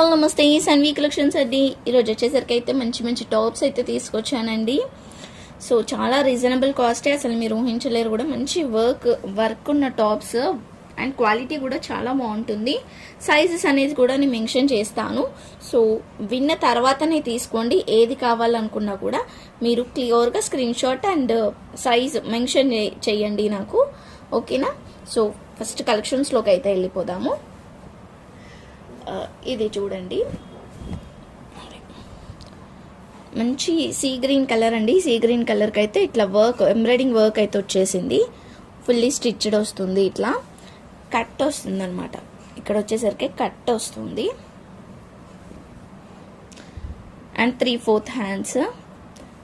All నమస్తే Sanvi collections అండి. ఈరోజు వచ్చేసరికి అయితే మంచి మంచి టాప్స్ అయితే తీసుకొచ్చానండి. సో చాలా రీజనబుల్ కాస్టే అసలు మీరు ఊహించలేరు కూడా. మంచి వర్క్ వర్క్ ఉన్న టాప్స్ అండ్ క్వాలిటీ కూడా చాలా బాగుంటుంది. సైజెస్ అనేది కూడా నేను మెన్షన్ చేస్తాను. సో విన్న తర్వాతనే తీసుకోండి. ఏది కావాలనుకున్నా కూడా మీరు క్లియర్గా screen shot and size mention చేయండి నాకు. ఓకేనా సో ఫస్ట్ కలెక్షన్స్లోకి అయితే వెళ్ళిపోదాము. ఇది చూడండి. మంచి సీ గ్రీన్ కలర్ అండి. సీ గ్రీన్ కలర్కి అయితే ఇట్లా వర్క్ ఎంబ్రాయిడింగ్ వర్క్ అయితే వచ్చేసింది. ఫుల్లీ స్టిచ్డ్ వస్తుంది ఇట్లా. కట్ వస్తుంది అనమాట ఇక్కడ వచ్చేసరికి కట్ వస్తుంది. అండ్ త్రీ ఫోర్త్ హ్యాండ్స్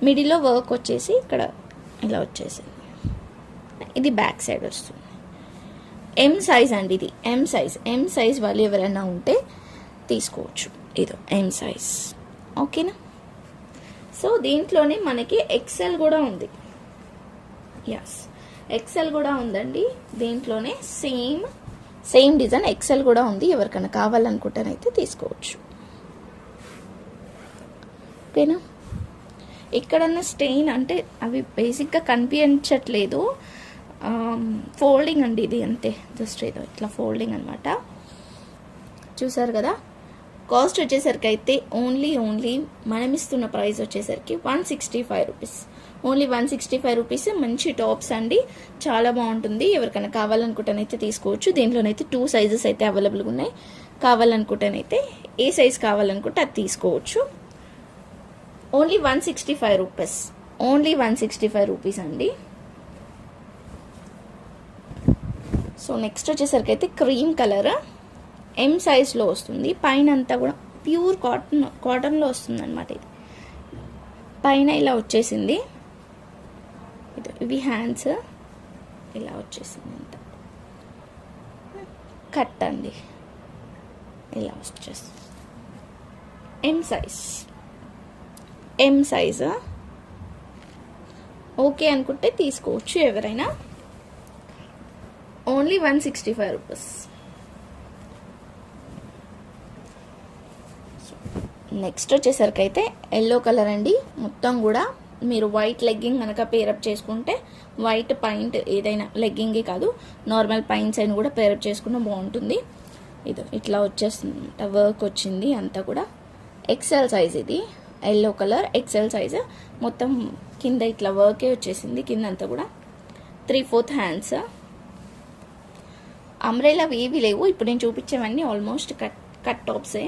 మిడిల్లో వర్క్ వచ్చేసి ఇక్కడ ఇలా వచ్చేసింది. ఇది బ్యాక్ సైడ్ వస్తుంది. ఎం సైజ్ అండి ఇది. ఎం సైజ్ ఎం సైజ్ వాళ్ళు ఎవరైనా ఉంటే తీసుకోవచ్చు. ఇదో ఎం సైజ్ ఓకేనా? సో దీంట్లోనే మనకి ఎక్సెల్ కూడా ఉంది. ఎస్ ఎక్సెల్ కూడా ఉందండి. దీంట్లోనే సేమ్ సేమ్ డిజైన్ ఎక్సెల్ కూడా ఉంది. ఎవరికైనా కావాలనుకుంటేనైతే తీసుకోవచ్చు. ఓకేనా? ఎక్కడన్నా స్టెయిన్ అంటే అవి బేసిక్గా కనిపించట్లేదు. Um, ఫోల్డింగ్ అండి ఇది అంతే. జస్ట్ ఏదో ఇట్లా ఫోల్డింగ్ అనమాట చూసారు కదా? కాస్ట్ వచ్చేసరికి అయితే ఓన్లీ ఓన్లీ మనం ఇస్తున్న ప్రైస్ వచ్చేసరికి one sixty five rupees only one sixty five rupees మంచి టాప్స్ అండి. చాలా బాగుంటుంది. ఎవరికైనా కావాలనుకుంటేనైతే తీసుకోవచ్చు. దీంట్లోనైతే టూ సైజెస్ అయితే అవైలబుల్గా ఉన్నాయి. కావాలనుకుంటేనైతే ఏ సైజ్ కావాలనుకుంటే అది తీసుకోవచ్చు. Only one sixty five rupees only one sixty five rupees అండి. సో నెక్స్ట్ వచ్చేసరికి అయితే క్రీమ్ కలర్. ఎం సైజ్లో వస్తుంది. పైన అంతా కూడా ప్యూర్ కాటన్ కాటన్లో వస్తుంది అనమాట ఇది. పైన ఇలా వచ్చేసింది. ఇది ఇవి హ్యాండ్స్. ఇలా వచ్చేసింది అంత. కట్ అండి ఇలా వచ్చేస్తుంది. M size M size okay అనుకుంటే తీసుకోవచ్చు ఎవరైనా. Only one sixty five rupees. Next వచ్చేసరికి అయితే ఎల్లో కలర్ అండి. మొత్తం కూడా మీరు వైట్ లెగ్గింగ్ కనుక పేరప్ చేసుకుంటే వైట్ పాయింట్ ఏదైనా లెగ్గింగే కాదు నార్మల్ పైంట్స్ అయినా కూడా పేరప్ చేసుకుంటే బాగుంటుంది. ఇది ఇట్లా వచ్చేస్తుంది అనమాట వర్క్ వచ్చింది అంతా కూడా. ఎక్సెల్ సైజ్ ఇది ఎల్లో కలర్ ఎక్సెల్ సైజ్ మొత్తం కింద ఇట్లా వర్కే వచ్చేసింది కింద అంతా కూడా. త్రీ ఫోర్త్ హ్యాండ్స్ అంబ్రెలా ఏవి లేవు. ఇప్పుడు నేను చూపించేవన్నీ ఆల్మోస్ట్ కట్ కట్ టాప్సే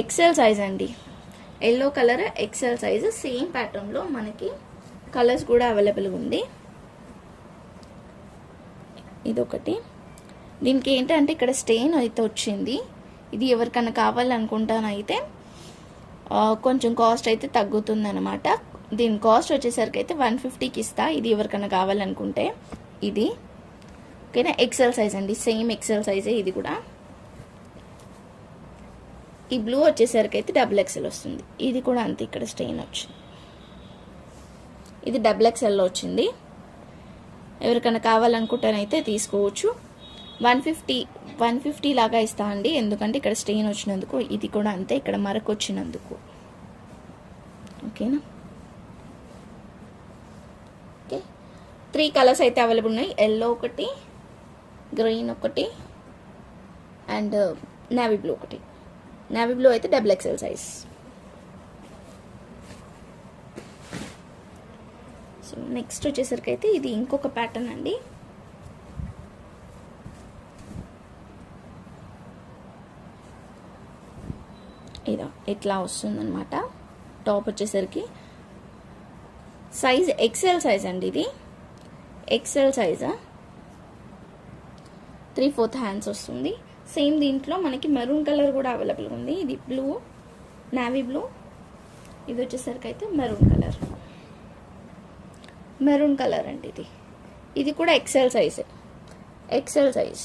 ఎక్సెల్ సైజ్ అండి. Yellow colour XL size same ప్యాటర్న్లో మనకి కలర్స్ కూడా అవైలబుల్గా ఉంది. ఇదొకటి. దీనికి ఏంటంటే ఇక్కడ స్టెయిన్ అయితే వచ్చింది. ఇది ఎవరికైనా కావాలనుకుంటానైతే కొంచెం కాస్ట్ అయితే తగ్గుతుందన్నమాట. దీని కాస్ట్ వచ్చేసరికి అయితే వన్ ఫిఫ్టీకి ఇస్తా. ఇది ఎవరికైనా కావాలనుకుంటే ఇది. ఓకేనా? ఎక్సెల్ సైజ్ అండి. సేమ్ ఎక్సెల్ సైజే ఇది కూడా. ఈ బ్లూ వచ్చేసరికి అయితే డబుల్ ఎక్సెల్ వస్తుంది. ఇది కూడా అంతే ఇక్కడ స్టెయిన్ వచ్చింది. ఇది డబుల్ ఎక్సెల్లో వచ్చింది. ఎవరికైనా కావాలనుకుంటేనైతే తీసుకోవచ్చు. వన్ ఫిఫ్టీ వన్ ఫిఫ్టీ లాగా ఇస్తా అండి. ఎందుకంటే ఇక్కడ స్టెయిన్ వచ్చినందుకు ఇది కూడా అంతే ఇక్కడ మరకొచ్చినందుకు. ఓకేనా ఓకే త్రీ కలర్స్ అయితే అవైలబుల్ ఉన్నాయి. ఎల్లో ఒకటి గ్రీన్ ఒకటి అండ్ uh, నావీ బ్లూ ఒకటి. నావీ బ్లూ అయితే double XL size so next వచ్చేసరికి అయితే ఇది ఇంకొక ప్యాటర్న్ అండి. ఇదా ఇట్లా వస్తుందన్నమాట. టాప్ వచ్చేసరికి సైజ్ ఎక్సెల్ సైజ్ అండి ఇది. ఎక్సెల్ సైజా త్రీ ఫోర్త్ హ్యాండ్స్ వస్తుంది. సేమ్ దీంట్లో మనకి మెరూన్ కలర్ కూడా అవైలబుల్ ఉంది. ఇది బ్లూ నావీ బ్లూ ఇది వచ్చేసరికి అయితే మెరూన్ కలర్ మెరూన్ కలర్ అండి ఇది. ఇది కూడా ఎక్సెల్ సైజే ఎక్సెల్ సైజ్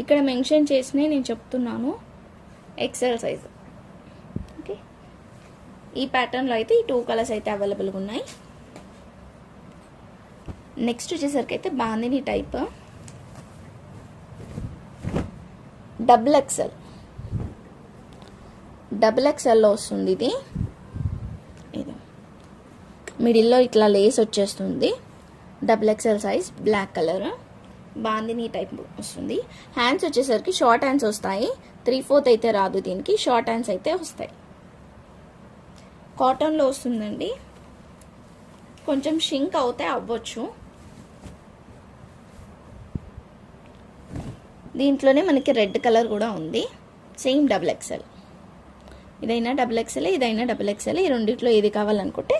ఇక్కడ మెన్షన్ చేసినవి నేను చెప్తున్నాను ఎక్సెల్ సైజ్ ఓకే ఈ ప్యాటర్న్లో అయితే ఈ టూ కలర్స్ అయితే అవైలబుల్గా ఉన్నాయి. నెక్స్ట్ వచ్చేసరికి అయితే bandhani type double XL double ఎక్సెల్లో వస్తుంది ఇది. ఇది. మిడిల్లో ఇట్లా లేస్ వచ్చేస్తుంది. Double XL size black colour bandhani type వస్తుంది. హ్యాండ్స్ వచ్చేసరికి షార్ట్ హ్యాండ్స్ వస్తాయి. త్రీ ఫోర్త్ అయితే రాదు దీనికి. షార్ట్ హ్యాండ్స్ అయితే వస్తాయి. కాటన్లో వస్తుందండి. కొంచెం షింక్ అవుతే అవ్వచ్చు. దీంట్లోనే మనకి రెడ్ కలర్ కూడా ఉంది. సేమ్ డబుల్ ఎక్సెల్ ఇదైనా డబుల్ ఎక్సెల్ ఇదైనా డబుల్ ఎక్సెల్ ఈ రెండిట్లో ఏది కావాలనుకుంటే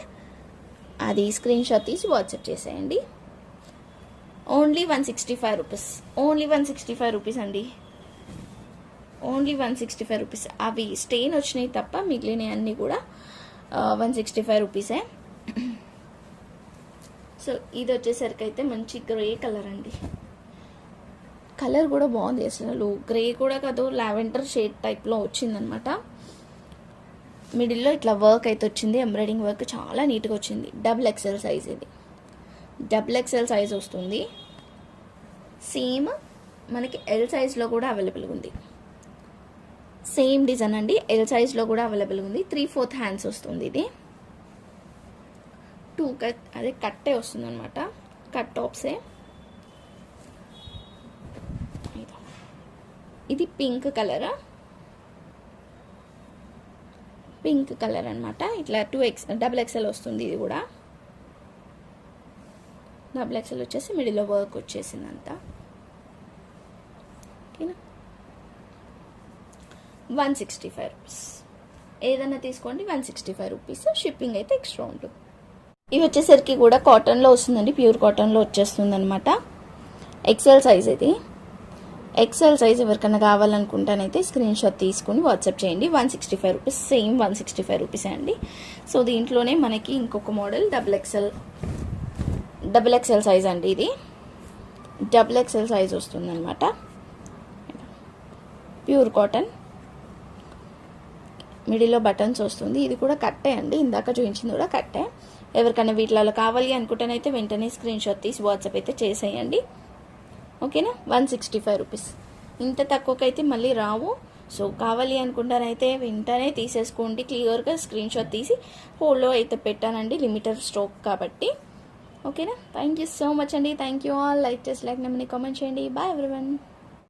అది స్క్రీన్ షాట్ తీసి వాట్సాప్ చేసేయండి. Only one sixty five rupees only one sixty five rupees అండి. Only one sixty five rupees అవి స్టెయిన్ వచ్చినాయి తప్ప మిగిలినవి అన్నీ కూడా వన్ సిక్స్టీ ఫైవ్ రూపీసే సో ఇది వచ్చేసరికి అయితే మంచి గ్రే కలర్ అండి. కలర్ కూడా బాగుంది అసలు. గ్రే కూడా కాదు లావెండర్ షేడ్ టైప్లో వచ్చిందనమాట. మిడిల్లో ఇట్లా వర్క్ అయితే వచ్చింది ఎంబ్రాయిడింగ్ వర్క్ చాలా నీట్గా వచ్చింది. డబుల్ ఎక్సెల్ సైజ్ ఇది. డబుల్ ఎక్సెల్ సైజ్ వస్తుంది. సేమ్ మనకి ఎల్ సైజ్లో కూడా అవైలబుల్గా ఉంది. సేమ్ డిజైన్ అండి ఎల్ సైజ్లో కూడా అవైలబుల్గా ఉంది. త్రీ ఫోర్త్ హ్యాండ్స్ వస్తుంది ఇది. టూ కట్ అదే కట్టే వస్తుంది అనమాట కట్ టాప్సే. ఇది పింక్ కలర్? పింక్ కలర్ అనమాట ఇట్లా టూ ఎక్స్ డబుల్ ఎక్స్ఎల్ వస్తుంది ఇది కూడా. డబుల్ ఎక్స్ఎల్ వచ్చేసి మిడిల్లో వర్క్ వచ్చేసింది అంతా ఓకేనా? One sixty five rupees. ఏదైనా తీసుకోండి one sixty five rupees. Shipping అయితే ఎక్స్ట్రా ఉంటుంది. ఇవి వచ్చేసరికి కూడా కాటన్లో వస్తుందండి ప్యూర్ కాటన్లో వచ్చేస్తుంది అనమాట ఎక్సెల్ సైజ్ ఇది. ఎక్సెల్ సైజ్ ఎవరికైనా కావాలనుకుంటానైతే స్క్రీన్ షాట్ తీసుకుని వాట్సాప్ చేయండి. One sixty five rupees same one sixty five rupees అండి. సో దీంట్లోనే మనకి ఇంకొక model double XL double XL size అండి ఇది. డబుల్ ఎక్సెల్ సైజ్ వస్తుందన్నమాట. ప్యూర్ కాటన్ మిడిల్లో బటన్స్ వస్తుంది. ఇది కూడా కట్టే అండి. ఇందాక చూపించింది కూడా కట్టే. ఎవరికైనా వీటిలలో కావాలి అనుకుంటేనైతే వెంటనే స్క్రీన్ షాట్ తీసి వాట్సాప్ అయితే చేసేయండి. ఓకేనా? One sixty five rupees. ఇంత తక్కువకైతే మళ్ళీ రావు. సో కావాలి అనుకుంటారైతే వెంటనే తీసేసుకోండి. క్లియర్గా స్క్రీన్ షాట్ తీసి హోల్లో అయితే పెట్టానండి. లిమిటెడ్ స్ట్రోక్ కాబట్టి. ఓకేనా? థ్యాంక్ యూ సో మచ్ అండి. Thank you all. లైక్ చేసి లైక్ నెమ్మని కామెంట్ చేయండి. Bye everyone.